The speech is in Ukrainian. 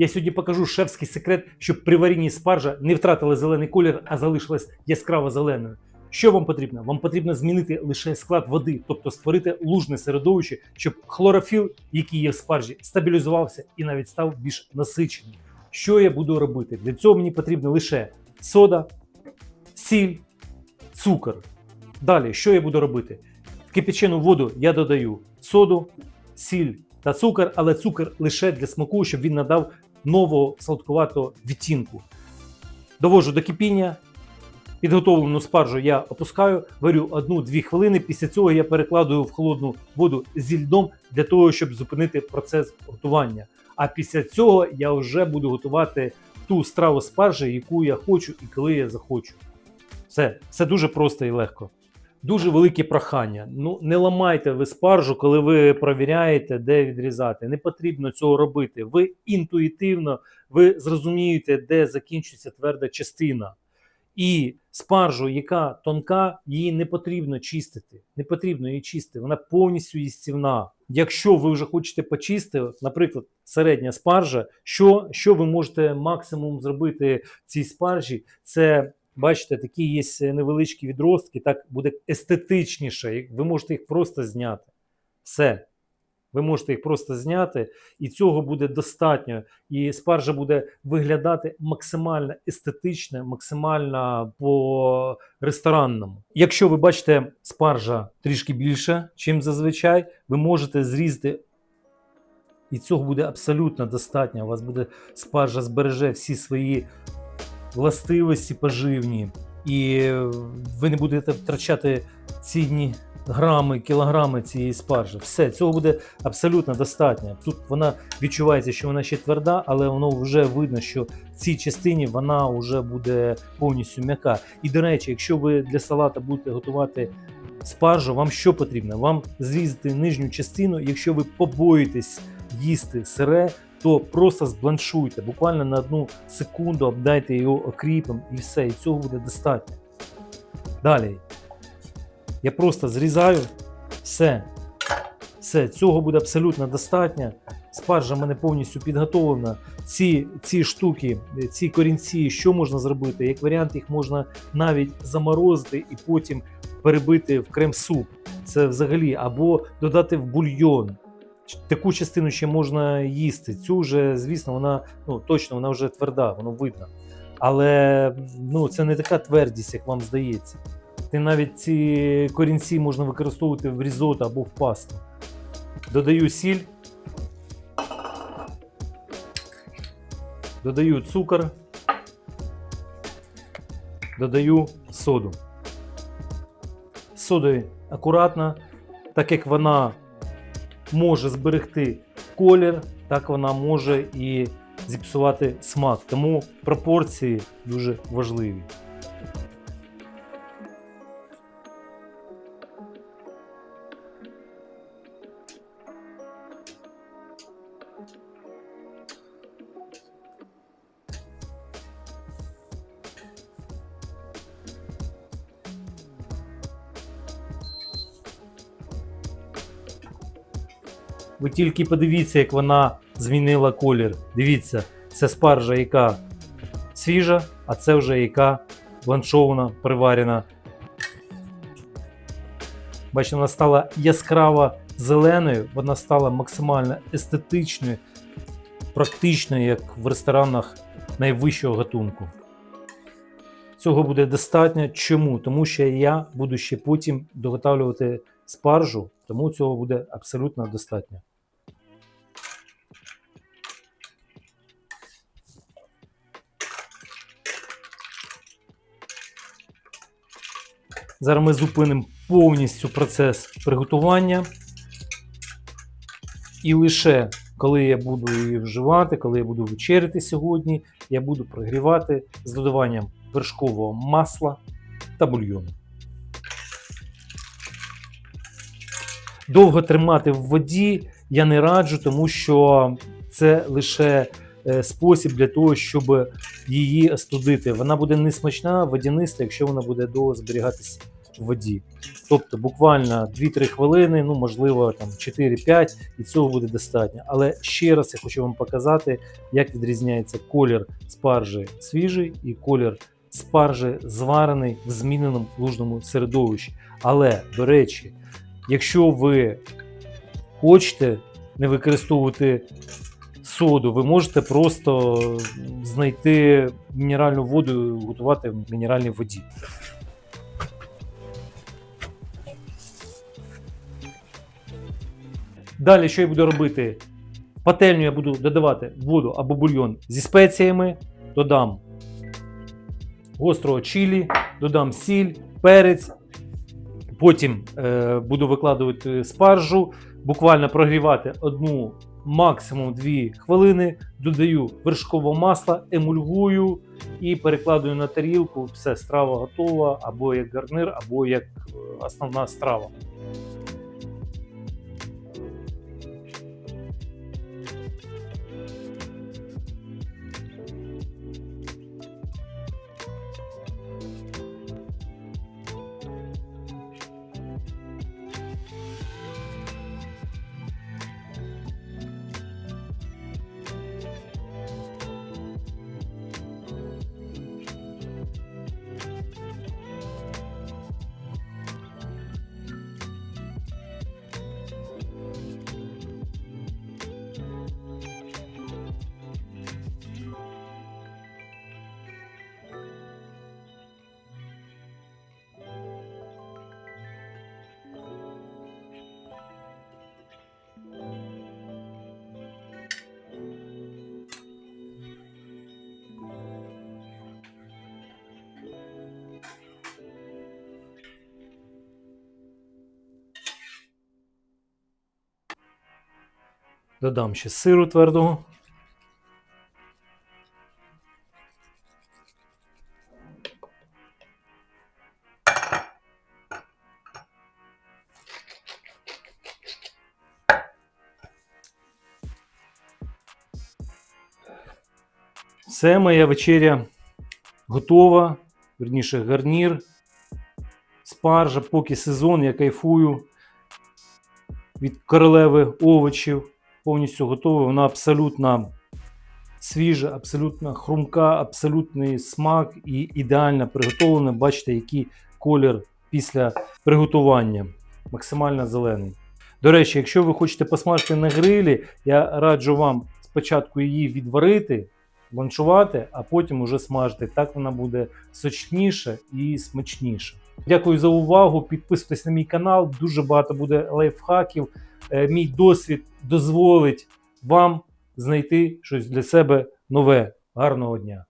Я сьогодні покажу шефський секрет, щоб при варінні спаржа не втратила зелений колір, а залишилась яскраво зеленою. Що вам потрібно? Вам потрібно змінити лише склад води, тобто створити лужне середовище, щоб хлорофіл, який є в спаржі, стабілізувався і навіть став більш насиченим. Що я буду робити? Для цього мені потрібно лише сода, сіль, цукор. Далі, що я буду робити? В кипячену воду я додаю соду, сіль та цукор, але цукор лише для смаку, щоб він надав нового сладкуватого відтінку. Довожу до кипіння. Підготовлену спаржу я опускаю, варю 1-2 хвилини. Після цього я перекладую в холодну воду зі льдом для того, щоб зупинити процес готування. А після цього я вже буду готувати ту страву спаржі, яку я хочу і коли я захочу. Все, все дуже просто і легко. Дуже велике прохання. Ну не ламайте ви спаржу, коли ви провіряєте, де відрізати. Не потрібно цього робити. Ви інтуїтивно ви зрозумієте, де закінчується тверда частина. І спаржу, яка тонка, її не потрібно чистити. Не потрібно її чистити, вона повністю їстівна. Якщо ви вже хочете почистити, наприклад, середня спаржа, що, що ви можете максимум зробити в цій спаржі? Це бачите, такі є невеличкі відростки, так буде естетичніше. Ви можете їх просто зняти. Все. Ви можете їх просто зняти, і цього буде достатньо. І спаржа буде виглядати максимально естетично, максимально по ресторанному. Якщо ви бачите спаржа трішки більше, чим зазвичай, ви можете зрізати. І цього буде абсолютно достатньо. У вас буде спаржа збереже всі свої властивості поживні, і ви не будете втрачати цінні грами, кілограми цієї спаржі. Все, цього буде абсолютно достатньо. Тут вона відчувається, що вона ще тверда, але воно вже видно, що в цій частині вона вже буде повністю м'яка. І до речі, якщо ви для салата будете готувати спаржу, вам що потрібно? Вам зрізати нижню частину, якщо ви побоїтесь їсти сире. То просто збланшуйте, буквально на одну секунду обдайте його окріпом і все, і цього буде достатньо. Далі, я просто зрізаю все. Все, цього буде абсолютно достатньо. Спаржа в мене повністю підготовлена. Ці ці штуки, ці корінці, що можна зробити? Як варіант, їх можна навіть заморозити і потім перебити в крем-суп. Це взагалі, або додати в бульйон. Таку частину ще можна їсти. Цю вже, звісно, вона ну точно вона вже тверда, воно видно. Але ну, це не така твердість, як вам здається. Ти навіть ці корінці можна використовувати в різото або в пасту. Додаю сіль, додаю цукор, додаю соду. З содою акуратно, так як вона може зберегти колір, так вона може і зіпсувати смак. Тому пропорції дуже важливі. Ви тільки подивіться, як вона змінила колір. Дивіться, це спаржа, яка свіжа, а це вже яка бланшована, приварена. Бачите, вона стала яскраво зеленою, вона стала максимально естетичною, практичною, як в ресторанах найвищого гатунку. Цього буде достатньо. Чому? Тому що я буду ще потім доготавлювати спаржу, тому цього буде абсолютно достатньо. Зараз ми зупинимо повністю процес приготування. І лише коли я буду її вживати, коли я буду вечеряти сьогодні, я буду прогрівати з додаванням вершкового масла та бульйону. Довго тримати в воді я не раджу, тому що це лише спосіб для того, щоб її остудити. Вона буде не смачна, водяниста, якщо вона буде довго зберігатися в воді. Тобто буквально 2-3 хвилини, ну можливо там 4-5, і цього буде достатньо. Але ще раз я хочу вам показати, як відрізняється колір спаржі свіжий і колір спаржі зварений в зміненому лужному середовищі. Але, до речі, якщо ви хочете не використовувати соду, ви можете просто знайти мінеральну воду і готувати в мінеральній воді. Далі, що я буду робити? В пательню я буду додавати воду або бульйон зі спеціями, додам гострого чилі, додам сіль, перець. Потім е, буду викладувати спаржу, буквально прогрівати одну, максимум 2 хвилини. Додаю вершкове масло, емульгую і перекладую на тарілку. Все, страва готова, або як гарнир, або як е, основна страва. Додам ще сиру твердого. Все, моя вечеря готова. Верніше, гарнір, спаржа, поки сезон, я кайфую від королеви овочів. Повністю готова. Вона абсолютно свіжа, абсолютно хрумка, абсолютний смак і ідеально приготовлена. Бачите, який колір після приготування. Максимально зелений. До речі, якщо ви хочете посмажити на грилі, я раджу вам спочатку її відварити, бланшувати, а потім уже смажити. Так вона буде сочніша і смачніша. Дякую за увагу. Підписуйтесь на мій канал. Дуже багато буде лайфхаків. Е, Мій досвід дозволить вам знайти щось для себе нове. Гарного дня!